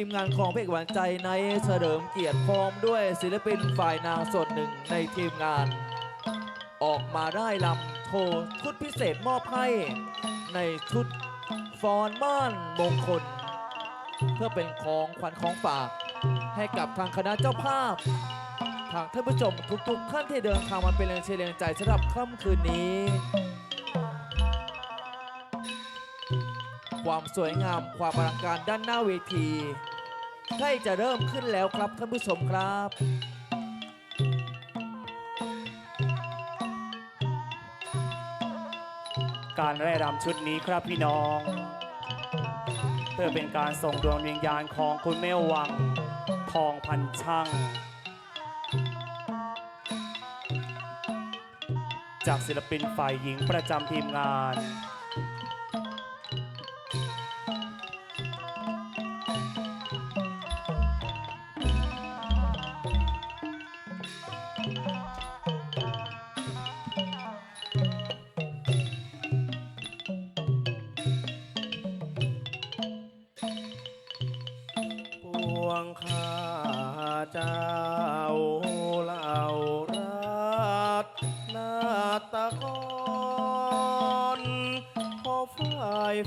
ทีมงานของเพลงหวานใจในเฉลิมเกียรติพร้อมด้วยศิลปินฝ่ายนางส่วนหนึ่งในทีมงาน ออกมาได้ลำโทชุดพิเศษมอบให้ในชุดฟอนม่านมงคล เพื่อเป็นของขวัญของฝากให้กับทางคณะเจ้าภาพทางท่านผู้ชมทุกๆท่านที่เดินทางมาเป็นแรงเชียร์แรงใจสำหรับค่ำคืนนี้ ความสวยงามความอลังการด้านหน้าเวทีใกล้จะเริ่มขึ้นแล้วครับท่านผู้ชมครับการไร่รำชุดนี้ครับพี่น้อง เพื่อเป็นการส่งดวงวิญญาณของคุณแม่วัง ทองพันช่าง จากศิลปินฝ่ายหญิงประจำทีมงาน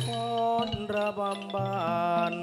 ฟ้อนระบำบาน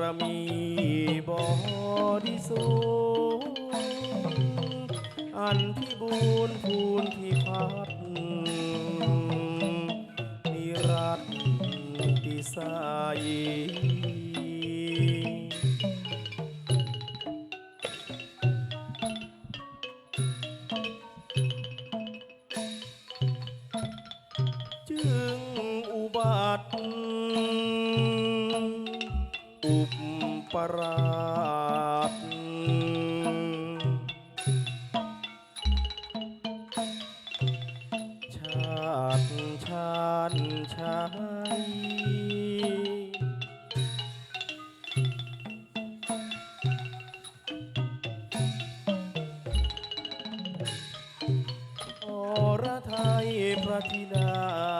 ารมีบริสุทธิ์อันที่บูนพูนที่พัดนิรัตติสาย อุปราชชาติชาติชายอรไทยพระธิดา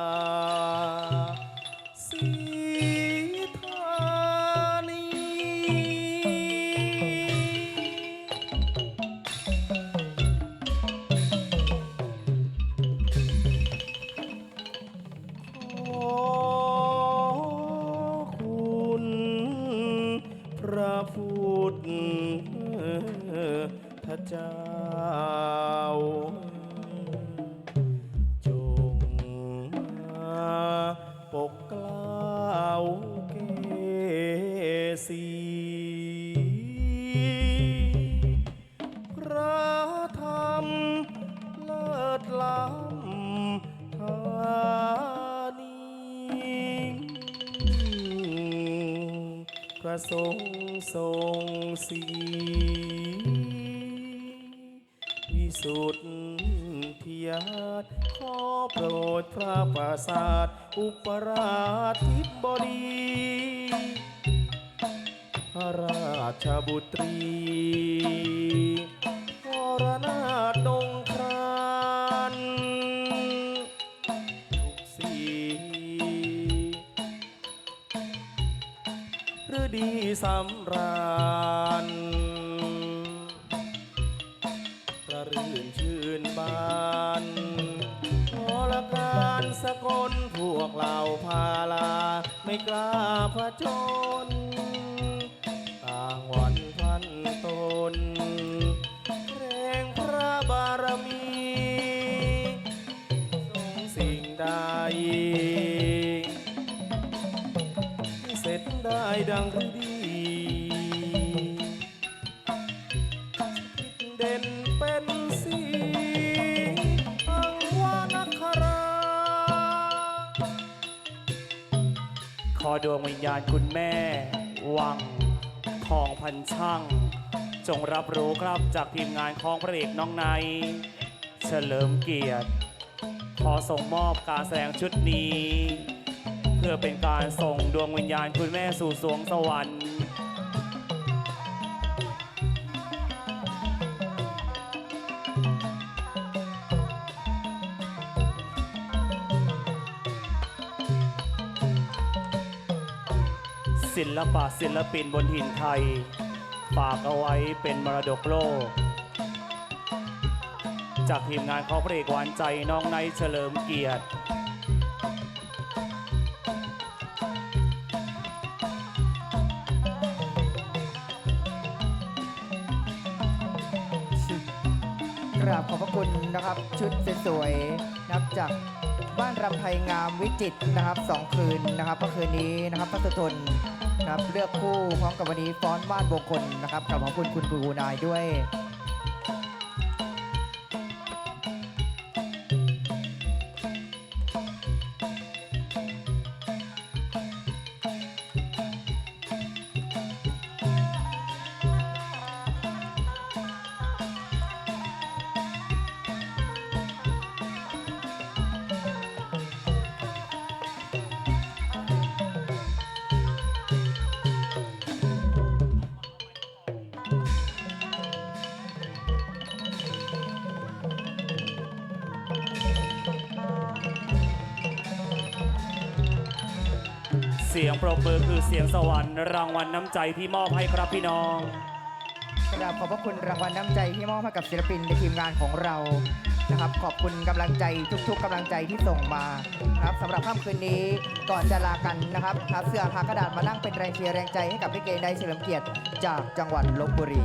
เจ้า จงมาปกกล้าวเกษีพระธรรมเลิศล้ำธานีพระสงฆ์ทรงสี สุทธิยาตขอโปรดพระปราศาสุปราธิบดีพระราชบุตรีพรนาถดงครานทุกสีฤดีสำราญ นชื่นบานพอละกานสกลพวกเราพาลา ไม่กล้าผจญต่างหวันพันตนเรงพระบารมีทรงสิ่งใดเสร็จได้ดังฤดี ขอดวงวิญญาณคุณแม่ วังทองพันช่าง จงรับรู้ครับจากทีมงานของพระเอกน้องใน เฉลิมเกียรติ ขอส่งมอบการแสดงชุดนี้ เพื่อเป็นการส่งดวงวิญญาณคุณแม่สู่สวงสวรรค์ ศิลปะศิลปินบนหินไทย ฝากเอาไว้เป็นมรดกโลก จากทีมงานของพระเอกหวานใจน้องไนท์เฉลิมเกียรติกราบขอบพระคุณนะครับ ชุดสวยๆนับจาก บ้านรำไพงามวิจิตรนะครับสองคืนนะครับเมื่อคืนนี้นะครับพระสุทนนะครับเลือกคู่พร้อมกับวันนี้ฟ้อนวาดบงคลนะครับกับขอบคุณคุณครูนายด้วย เสียงปรบมือคือเสียงสวรรค์รางวัลน้ำใจที่มอบให้ครับพี่น้อง กราบขอบพระคุณรางวัลน้ำใจที่มอบให้กับศิลปินในทีมงานของเรานะครับ ขอบคุณกำลังใจทุก ๆกำลังใจที่ส่งมานะครับสำหรับค่ำคืนนี้ก่อนจะลากันนะครับหาเสื้อหากระดาษมานั่งเป็นแรงเชียร์แรงใจให้กับลิเกในเฉลิมเกียรติจากจังหวัดลบบุรี